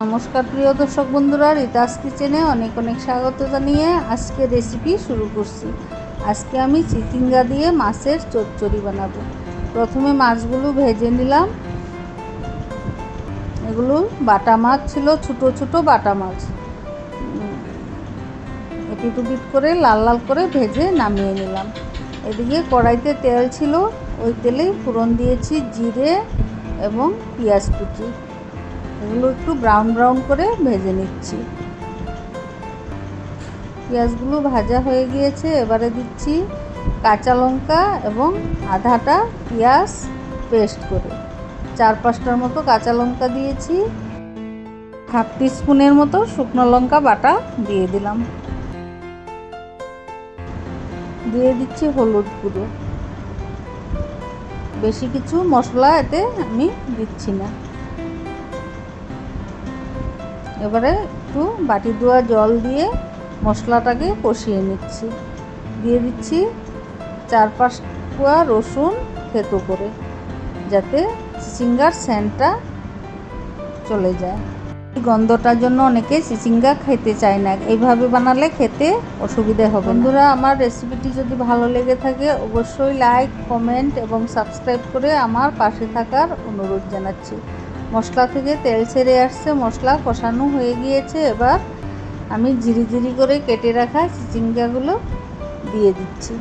নমস্কার প্রিয় দর্শক বন্ধুরা, রিতাস কিচেনে অনেক অনেক স্বাগত জানিয়ে আজকে রেসিপি শুরু করছি। আজকে আমি চিচিঙ্গা দিয়ে মাছের চচ্চড়ি বানাবো। প্রথমে মাছগুলো ভেজে নিলাম। এগুলো বাটা মাছ ছিল, ছোট ছোট বাটা মাছ। এপিট উপিট করে লাল লাল করে ভেজে নামিয়ে নিলাম। এদিকে কড়াইতে তেল ছিল, ওই তেলেই ফোড়ন দিয়েছি, জিরে এবং পেঁয়াজ কুচি। এগুলো একটু ব্রাউন ব্রাউন করে ভেজে নিচ্ছি। পেঁয়াজগুলো ভাজা হয়ে গিয়েছে, এবারে দিচ্ছি কাঁচা লঙ্কা এবং আধাটা পেঁয়াজ পেস্ট করে। চার পাঁচটার মতো কাঁচা লঙ্কা দিয়েছি। হাফ স্পুনের মতো শুকনো লঙ্কা বাটা দিয়ে দিলাম। দিয়ে দিচ্ছি হলুদ গুঁড়ো। বেশি কিছু মশলা এতে আমি দিচ্ছি না। এবারে একটু বাটি ধোয়া জল দিয়ে মশলাটাকে কষিয়ে নিচ্ছি। দিয়ে দিচ্ছি চার পাঁচ কোয়া রসুন থেতো করে, যাতে চিচিঙ্গার স্যান্টটা চলে যায়। গন্ধটার জন্য অনেকে চিচিঙ্গা খেতে চায় না, এইভাবে বানালে খেতে অসুবিধা হবে বন্ধুরা, আমার রেসিপিটি যদি ভালো লেগে থাকে, অবশ্যই লাইক, কমেন্ট এবং সাবস্ক্রাইব করে আমার পাশে থাকার অনুরোধ জানাচ্ছি। মশলা থেকে তেল ছেড়ে আসছে, মশলা কষানো হয়ে গিয়েছে। এবার আমি ঝিরি ঝিরি করে কেটে রাখা চিচিঙ্গাগুলো দিয়ে দিচ্ছি।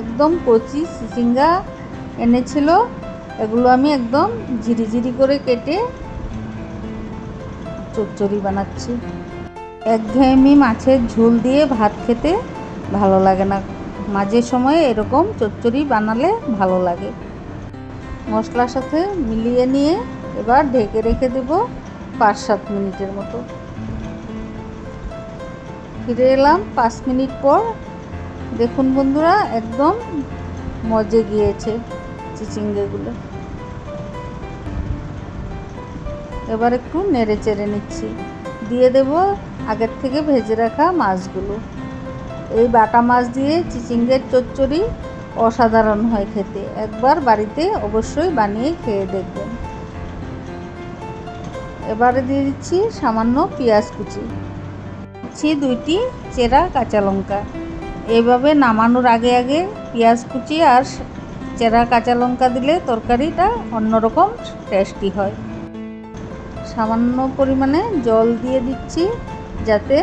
একদম কচি চিচিঙ্গা এনেছিল, এগুলো আমি একদম ঝিরি ঝিরি করে কেটে চচ্চড়ি বানাচ্ছি। একঘেয়েমি মাছের ঝোল দিয়ে ভাত খেতে ভালো লাগে না। মাঝে সময়ে এরকম চচ্চড়ি বানালে ভালো লাগে। মশলার সাথে মিলিয়ে নিয়ে এবার ঢেকে রেখে দেব পাঁচ সাত মিনিটের মতো। ফিরে এলাম পাঁচ মিনিট পর। দেখুন বন্ধুরা, একদম মজে গিয়েছে চিচিঙ্গেগুলো। এবার একটু নেড়ে চেড়ে নিচ্ছি। দিয়ে দেব আগের থেকে ভেজে রাখা মাছগুলো। এই বাটা মাছ দিয়ে চিচিঙ্গের চচ্চড়ি অসাধারণ হয় খেতে। একবার বাড়িতে অবশ্যই বানিয়ে খেয়ে দেখবেন। এবারে দিয়ে দিচ্ছি সামান্য পেঁয়াজ কুচি। দিচ্ছি দুইটি চেরা কাঁচা লঙ্কা। এইভাবে নামানোর আগে আগে পেঁয়াজ কুচি আর চেরা কাঁচা লঙ্কা দিলে তরকারিটা অন্যরকম টেস্টি হয়। সামান্য পরিমাণে জল দিয়ে দিচ্ছি যাতে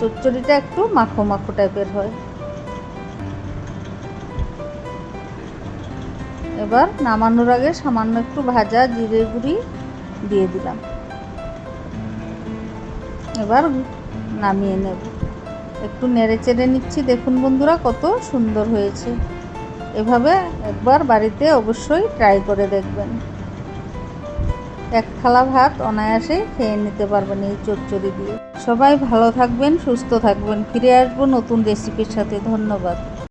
চচ্চড়িটা একটু মাখো মাখো টাইপের হয়। এবার নামানোর আগে সামান্য একটু ভাজা জিরে গুঁড়ি দিয়ে দিলাম। এবার নামিয়ে নেব। একটু নেড়ে চেড়ে নিচ্ছি। দেখুন বন্ধুরা, কত সুন্দর হয়েছে। এভাবে একবার বাড়িতে অবশ্যই ট্রাই করে দেখবেন। এক থালা ভাত অনায়াসে খেয়ে নিতে পারবেন এই চচ্চড়ি দিয়ে। সবাই ভালো থাকবেন, সুস্থ থাকবেন। ফিরে আসব নতুন রেসিপির সাথে। ধন্যবাদ।